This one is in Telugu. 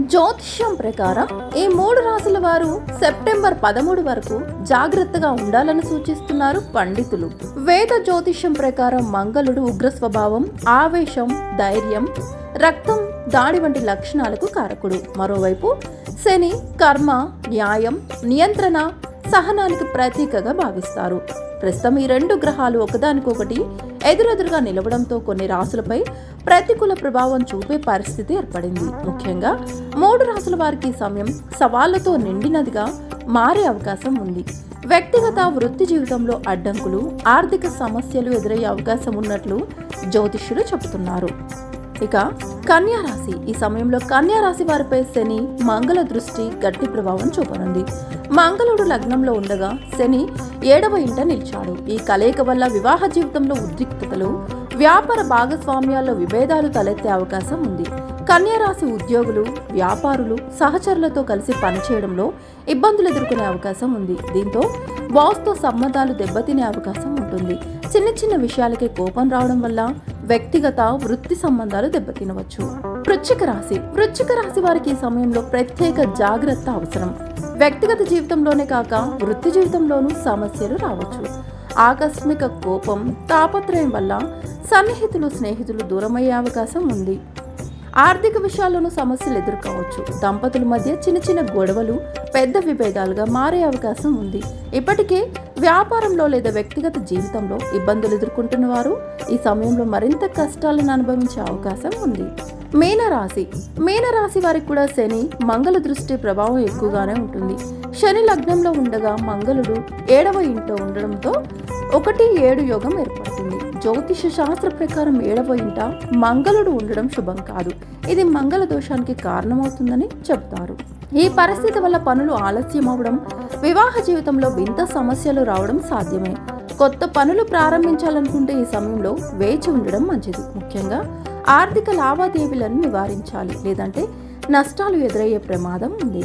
జ్యోతిష్యం ప్రకారం ఈ మూడు రాసుల వారు సెప్టెంబర్ పదమూడు వరకు జాగ్రత్తగా ఉండాలని సూచిస్తున్నారు పండితులు. వేద జ్యోతిష్యం ప్రకారం మంగళుడు ఉగ్ర స్వభావం ఆవేశం ధైర్యం రక్తం దాడి వంటి లక్షణాలకు కారకుడు. మరోవైపు శని కర్మ న్యాయం నియంత్రణ సహనానికి ప్రతీకగా భావిస్తారు. ప్రస్తుతం ఈ రెండు గ్రహాలు ఒకదానికొకటి ఎదురెదురుగా నిలవడంతో కొన్ని రాసులపై ప్రతికూల ప్రభావం చూపే పరిస్థితి ఏర్పడింది. ముఖ్యంగా మూడు రాసుల వారికి సమయం సవాళ్ళతో నిండినదిగా మారే అవకాశం ఉంది. వ్యక్తిగత వృత్తి జీవితంలో అడ్డంకులు ఆర్థిక సమస్యలు ఎదురయ్యే అవకాశం ఉన్నట్లు జ్యోతిష్యులు చెబుతున్నారు. ఇక కన్యా రాశి. ఈ సమయంలో కన్యా రాశి వారిపై శని మంగళ దృష్టి గట్టి ప్రభావం చూపనుంది. మంగళుడు లగ్నంలో ఉండగా శని ఏడవ ఇంట నిలిచాడు. ఈ కలయిక వల్ల వివాహ జీవితంలో ఉద్రిక్తతలు వ్యాపార భాగస్వామ్యాల్లో విభేదాలు తలెత్తే అవకాశం ఉంది. కన్యా రాశి ఉద్యోగులు వ్యాపారులు సహచరులతో కలిసి పనిచేయడంలో ఇబ్బందులు ఎదుర్కొనే అవకాశం ఉంది. దీంతో బాస్తో సంబంధాలు దెబ్బతినే అవకాశం ఉంటుంది. చిన్న చిన్న విషయాలకే కోపం రావడం వల్ల వ్యక్తిగత వృత్తి సంబంధాలు దెబ్బతినవచ్చు. వృశ్చిక రాశి. వృశ్చిక రాశి వారికి ఈ సమయంలో ప్రత్యేక జాగ్రత్త అవసరం. వ్యక్తిగత జీవితంలోనే కాక వృత్తి జీవితంలోనూ సమస్యలు రావచ్చు. ఆకస్మిక కోపం తాపత్రయం వల్ల సన్నిహితులు స్నేహితులు దూరమయ్యే అవకాశం ఉంది. ఆర్థిక విషయాల్లోనూ సమస్యలు ఎదుర్కోవచ్చు. దంపతుల మధ్య చిన్న చిన్న గొడవలు పెద్ద విభేదాలుగా మారే అవకాశం ఉంది. ఇప్పటికే వ్యాపారంలో లేదా వ్యక్తిగత జీవితంలో ఇబ్బందులు ఎదుర్కొంటున్న వారు ఈ సమయంలో మరింత కష్టాలను అనుభవించే అవకాశం ఉంది. మీనరాశి. మీనరాశి వారికి కూడా శని మంగళ దృష్టి ప్రభావం ఎక్కువగానే ఉంటుంది. శని లగ్నంలో ఉండగా మంగళుడు ఏడవ ఇంట్లో ఉండడంతో ఒకటి ఏడు యోగం ఏర్పడుతుంది. జ్యోతిష శాస్త్ర ప్రకారం ఏడవ ఇంట మంగళుడు ఉండడం శుభం కాదు. ఇది మంగళ దోషానికి కారణమవుతుందని చెబుతారు. ఈ పరిస్థితి వల్ల పనులు ఆలస్యం అవడం వివాహ జీవితంలో వింత సమస్యలు రావడం సాధ్యమే. కొత్త పనులు ప్రారంభించాలనుకుంటే ఈ సమయంలో వేచి ఉండడం మంచిది. ముఖ్యంగా ఆర్థిక లావాదేవీలను నివారించాలి. లేదంటే నష్టాలు ఎదురయ్యే ప్రమాదం ఉంది.